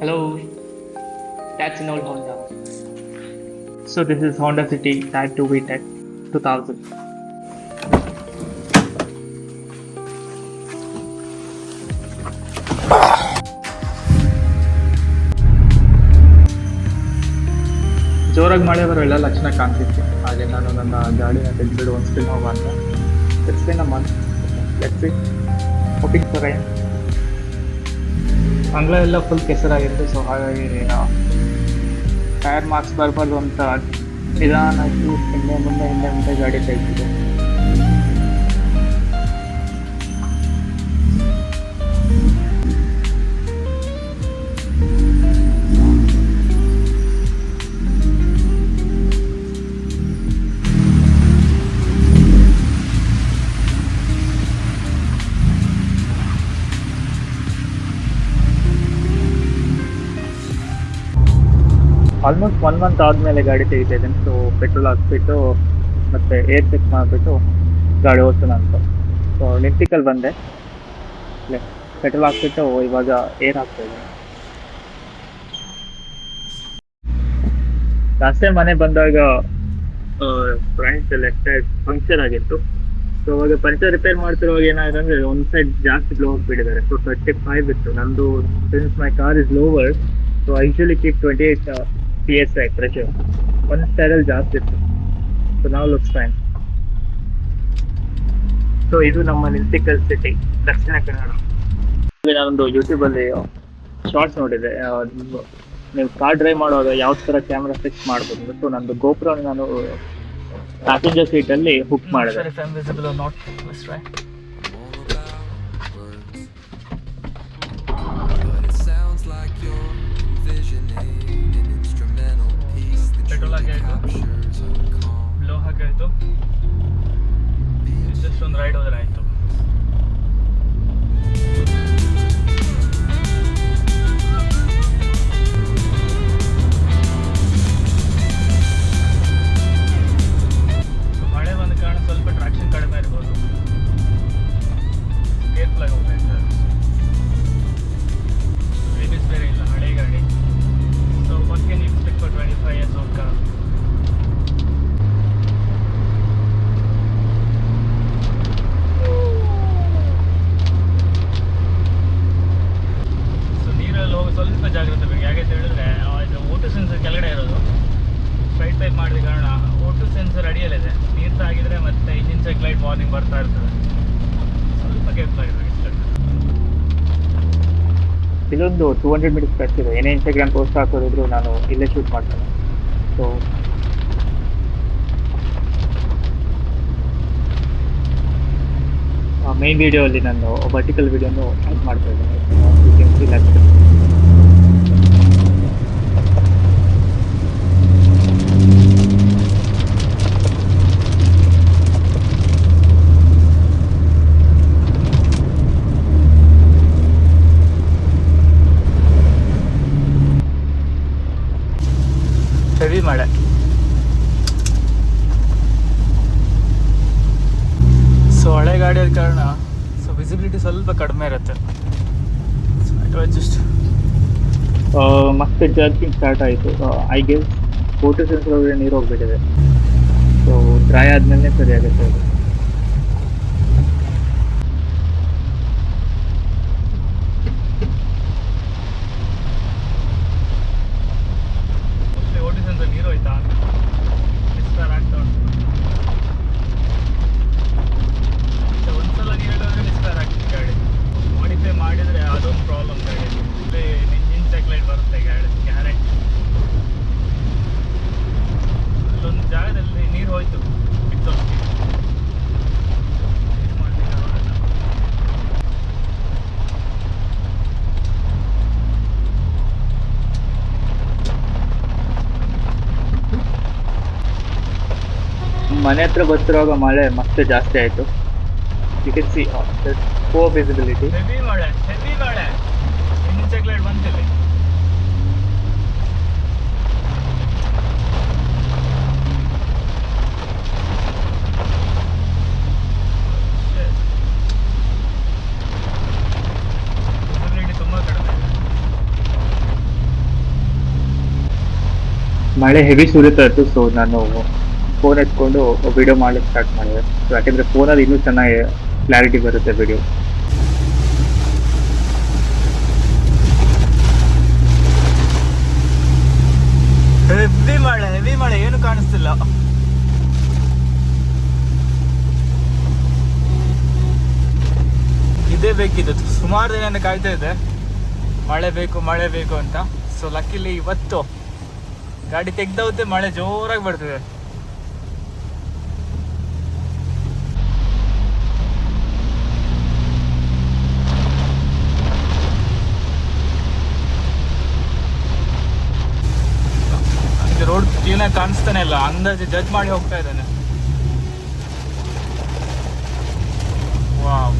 Hello, that's an old Honda. So this is Honda City Type 2 VTEC 2000. ಜೋರಾಗಿ ಮಳೆ ಬರೋಲ್ಲ ಲಕ್ಷಣ ಕಾಣ್ತಿತ್ತು. ಹಾಗೆ ನಾನು ನನ್ನ ಗಾಡಿನ ತೆಗೆದ್ಬಿಡು ಒಂದು ಸ್ಪಿನ್ ಹೋಗುವ ಅಂತ ಸ್ಪಿನ್ ನಮ್ಮ ಲೆಟ್ಸಿ ಫಾರ್ ರೈನ್ ಅಂಗಳ ಎಲ್ಲ ಫುಲ್ ಕೆಸರಾಗಿತ್ತು ಸೊ ಹಾಗಾಗಿ ಟೈರ್ ಮಾರ್ಕ್ಸ್ ಬರಬಾರ್ದು ಅಂತ ನಿಧಾನಾಗಿ ಹಿಂದೆ ಮುಂದೆ ಹಿಂದೆ ಮುಂದೆ ಗಾಡಿ ತೆಗೆದಿದೆ. ಆಲ್ಮೋಸ್ಟ್ ಒನ್ ಮಂತ್ ಆದ್ಮೇಲೆ ಗಾಡಿ ತೆಗಿತಾ ಇದ್ದೀನಿ ಸೊ ಪೆಟ್ರೋಲ್ ಹಾಕ್ಬಿಟ್ಟು, ಮತ್ತೆ ಏರ್ ಚೆಕ್ ಮಾಡಿಬಿಟ್ಟು ಗಾಡಿ ಓಡಿಸೋಣ ಅಂತ. ಸೊ ನಿಂತಿಕಲ್ ಬಂದೆ. ಪೆಟ್ರೋಲ್ ಹಾಕ್ಬಿಟ್ಟು ಇವಾಗ ಏರ್ ಹಾಕ್ತಾ ಇದ್ದೀನಿ. ಲಾಸ್ಟ್ ಟೈಮ್ ಮನೆ ಬಂದಾಗ ಫ್ರಂಟ್ ಲೆಫ್ಟ್ ಸೈಡ್ ಪಂಕ್ಚರ್ ಆಗಿತ್ತು. ಸೊ ಅವಾಗ ಪಂಚರ್ ರಿಪೇರ್ ಮಾಡ್ತಿರುವಾಗ ಏನಾಗಿದೆ ಅಂದ್ರೆ ಒಂದು ಸೈಡ್ ಜಾಸ್ತಿ ಬ್ಲೋ ಹೋಗ್ಬಿಟ್ಟಿದ್ದಾರೆ ಸೊ ತರ್ಟಿ ಫೈವ್ ಇತ್ತು. ನಂದು since my car is lower so I usually keep twenty eight P S I pressure ಒಂದು ಸೈಡಲ್ಲಿ ಜಾಸ್ತಿ ಇತ್ತು. ಸೊ ನಾವು ಲುಕ್ಸ್ ಫೈನ್ ಸೊ ಇದು ನಮ್ಮ ನಿಂತಿಕಲ್ ಸಿಟಿ ದಕ್ಷಿಣ ಕನ್ನಡ. ನಾನೊಂದು ಯೂಟ್ಯೂಬಲ್ಲಿ ಶಾರ್ಟ್ಸ್ ನೋಡಿದೆ. ನೀವು- ನೀವು ಕಾರ್ ಡ್ರೈವ್ ಮಾಡುವಾಗ ಯಾವ ಥರ ಕ್ಯಾಮ್ರಾ ಫಿಕ್ಸ್ ಮಾಡ್ಬೋದು? ಸೊ ನಂದು ಗೋಪುರ ನಾನು ಪ್ಯಾಸೆಂಜರ್ ಸೀಟಲ್ಲಿ ಹುಕ್ ಮಾಡಿದೆ. Truly ಹಾಗೆ ಆಯ್ತು. ಬ್ಲೋ ಹಾಗಾಯ್ತು ಜಸ್ಟ್ ಒಂದು ರೈಡ್ ಹೋದ್ರೆ ಆಯ್ತು ಚೆಕ್ ಬರ್ತಾ ಇರ್ತದೆ. ಸ್ವಲ್ಪ ಕೇಳ್ತಾ ಇರ್ತದೆ ಇದೊಂದು ಟೂ ಹಂಡ್ರೆಡ್ ಮಿನಿಟ್ಸ್ ಕಟ್ಟಿದೆ ಏನೇ ಇನ್ಸ್ಟಾಗ್ರಾಮ್ ಪೋಸ್ಟ್ ಹಾಕೋದಿದ್ರು ನಾನು ಇಲ್ಲೇ ಶೂಟ್ ಮಾಡ್ತೇನೆ. ಸೊ ಮೇನ್ ವಿಡಿಯೋ ಅಲ್ಲಿ ನಾನು ವರ್ಟಿಕಲ್ ವಿಡಿಯೋನು ಆ್ಯಡ್ ಮಾಡ್ತಾ ಇದ್ದೇನೆ. ಹೆವಿ ಮಳೆ ಸೊ ಹಳೆ ಗಾಡಿ ಆದ ಕಾರಣ ಸೊ ವಿಸಿಬಿಲಿಟಿ ಸ್ವಲ್ಪ ಕಡಿಮೆ ಇರುತ್ತೆ. ಜಸ್ಟ್ ಮತ್ತೆ ಜರ್ಕಿಂಗ್ ಸ್ಟಾರ್ಟ್ ಆಯಿತು. ಐ ಗೆಸ್ ಫೋಟೋ ಸೆನ್ಸರ್ ನೀರು ಹೋಗ್ಬಿಟ್ಟಿದೆ. ಸೊ ಡ್ರೈ ಆದ್ಮೇಲೆ ಸರಿ ಆಗುತ್ತೆ ಅದು ಮೋಸ್ಟ್ಲಿ ಓಟಿ ಸೆನ್ಸರ್ ನೀರು ಹೋಯ್ತಾ ಡಿಸ್ಟಾರ್ ಆಗ್ತಾ ಉಂಟು ಮತ್ತೆ ಒಂದ್ಸಲ ನೀರು ಹಿಡಿದ್ರೆ ಡಿಸ್ಟಾರ್ ಆಗ್ತದೆ ಗಾಡಿ ಮಾಡಿಫೈ ಮಾಡಿದರೆ ಅದೊಂದು ಪ್ರಾಬ್ಲಮ್ ಗಾಡಿ ಇಲ್ಲಿ ಇಂಜಿನ್ ಚೆಕ್ ಲೈಟ್ ಬರುತ್ತೆ ಗಾಡಿ ಗ್ಯಾರಂಟಿ ಅಲ್ಲೊಂದು ಜಾಗದಲ್ಲಿ ನೀರು ಹೋಯ್ತು ಬಿದ್ದೋಗಿ ಏನು ಮಾಡ್ಲಿಕ್ಕೆ ಆಗೋದಿಲ್ಲ. ಮನೆ ಹತ್ರ ಬರ್ತಿರುವಾಗ ಮಳೆ ಮತ್ತೆ ಜಾಸ್ತಿ ಆಯಿತು you can see poor visibility heavy ಮಳೆ ಹೆವಿ ಮಳೆ ಇಂಜಿನ್ ಚೆಕ್ ಲೈಟ್ ಬಂತಿಲ್ಲ Visibility ತುಂಬಾ ಕಡಿಮೆ ಇದೆ ಮಳೆ ಹೆವಿ ಸುರಿತಾ ಇತ್ತು ಸೊ ನಾನು ಫೋನ್ ಎತ್ಕೊಂಡು ವಿಡಿಯೋ ಮಾಡ್ಲಿಕ್ಕೆ ಸ್ಟಾರ್ಟ್ ಮಾಡಿದೆ. ಸೊ ಫೋನ್ ಅಲ್ಲಿ ಇನ್ನೂ ಚೆನ್ನಾಗಿ ಕ್ಲಾರಿಟಿ ಬರುತ್ತೆ ವಿಡಿಯೋ ಹೆವಿ ಮಳೆ ಹೆವಿ ಮಳೆ, ಏನು ಕಾಣಿಸ್ತಿಲ್ಲ. ಇದೇ ಬೇಕಿದ್ದು ಸುಮಾರು ದಿನ ಕಾಯ್ತಾ ಇದೆ. ಮಳೆ ಬೇಕು ಮಳೆ ಬೇಕು ಅಂತ. ಸೊ ಲಕ್ಕಿಲಿ ಇವತ್ತು ಗಾಡಿ ತೆಗ್ದವತ್ತೆ ಮಳೆ ಜೋರಾಗಿ ಬರ್ತಿದೆ. ಕ್ಲೀನಾಗಿ ಕಾಣಿಸ್ತಾನೆ ಇಲ್ಲ. ಅಂದಾಜು ಜಡ್ಜ್ ಮಾಡಿ ಹೋಗ್ತಾ ಇದ್ದಾನೆ. ವಾವ್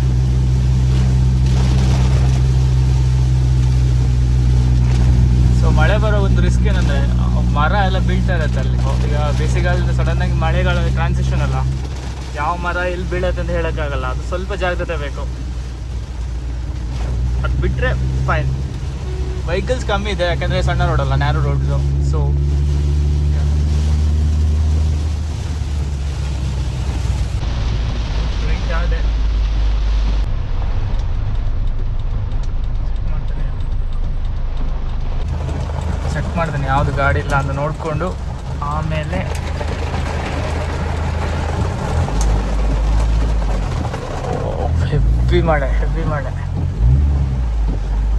ಸೊ ಮಳೆ ಬರೋ ಒಂದು ರಿಸ್ಕ್ ಏನಂದ್ರೆ, ಮರ ಎಲ್ಲ ಬೀಳ್ತಾ ಇರತ್ತೆ ಅಲ್ಲಿ. ಈಗ ಬೇಸಿಗೆಗಾಲದಿಂದ ಸಡನ್ ಆಗಿ ಮಳೆಗಾಲ ಟ್ರಾನ್ಸಿಷನ್ ಅಲ್ಲ. ಯಾವ ಮರ ಎಲ್ಲಿ ಬೀಳತ್ತೆ ಅಂತ ಹೇಳೋಕ್ಕಾಗಲ್ಲ. ಅದು ಸ್ವಲ್ಪ ಜಾಗ್ರತೆ ಬೇಕು. ಅದು ಬಿಟ್ರೆ ಫೈನ್ ವೆಹಿಕಲ್ಸ್ ಕಮ್ಮಿ ಇದೆ, ಯಾಕಂದ್ರೆ ಸಣ್ಣ ರೋಡಲ್ಲ ನ್ಯಾರೋ ರೋಡ್ದು ಸೊ ರೀಚ್ ಆದೆ ಚೆಕ್ ಮಾಡ್ತೀನಿ ಯಾವುದು ಗಾಡಿ ಇಲ್ಲ ಅಂತ ನೋಡಿಕೊಂಡು ಆಮೇಲೆ ಹೆವಿ ಮಾಡೆ ಹೆವಿ ಮಾಡೆ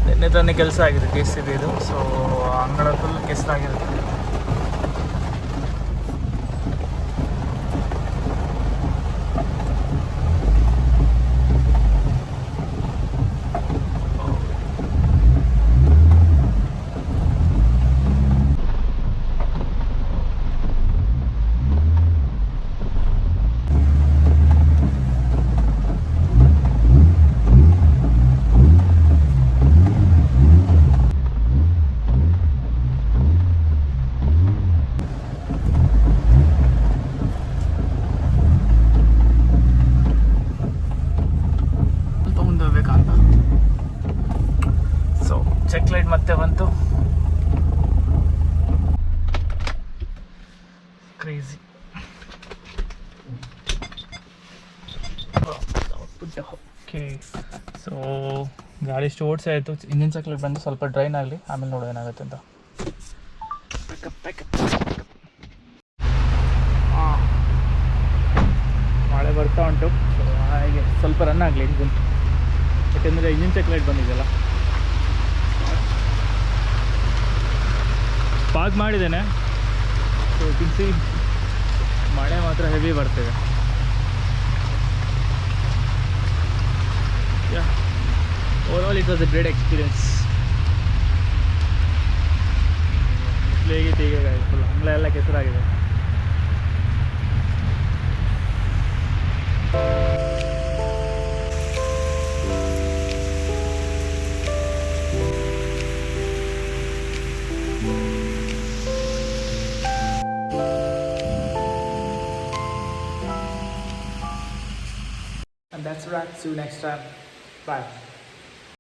ನಿನ್ನೆ ತಾನೇ ಕೆಲಸ ಆಗಿದೆ ಕೆ ಇದು ಸೊ ಅಂಗಡ ಫುಲ್ ಕೆಸರಾಗಿರುತ್ತೆ ಸ್ವಲ್ಪ ಮುಂದೆ ಹೋಗ್ಬೇಕಂತ ಸೊ ಚೆಕ್ ಲೈಟ್ ಮತ್ತೆ ಬಂತು ಕ್ರೇಜಿ ಓಕೆ ಸೊ ಗಾಡಿ ಇಷ್ಟು ಓಡಿಸಿ ಆಯಿತು. ಇಂಜಿನ್ ಸೈಕಲ್ ಬಂದು ಸ್ವಲ್ಪ ಡ್ರೈನ್ ಆಗಲಿ ಆಮೇಲೆ ನೋಡೋ ಏನಾಗುತ್ತೆ ಅಂತ. ಮಳೆ ಬರ್ತಾ ಉಂಟು. ಹಾಗೆ ಸ್ವಲ್ಪ ರನ್ ಆಗಲಿ ಇಂಜಿನ್ ಯಾಕೆಂದರೆ ಇಂಜಿನ್ ಚೆಕ್ ಲೈಟ್ ಬಂದಿದೆಯಲ್ಲ. ಪಾರ್ಕ್ ಮಾಡಿದ್ದೇನೆ. ಸೊ ತಿನ್ಸಿ. ಮಳೆ ಮಾತ್ರ ಹೆವಿ ಬರ್ತಿದೆ. Over it was a great experience ಹೇಗಿತ್ತು ಈಗ ಫುಲ್ ಅಂಗ್ಲ ಎಲ್ಲ ಕೆಸರಾಗಿದೆ And that's a wrap. See you next time. Bye.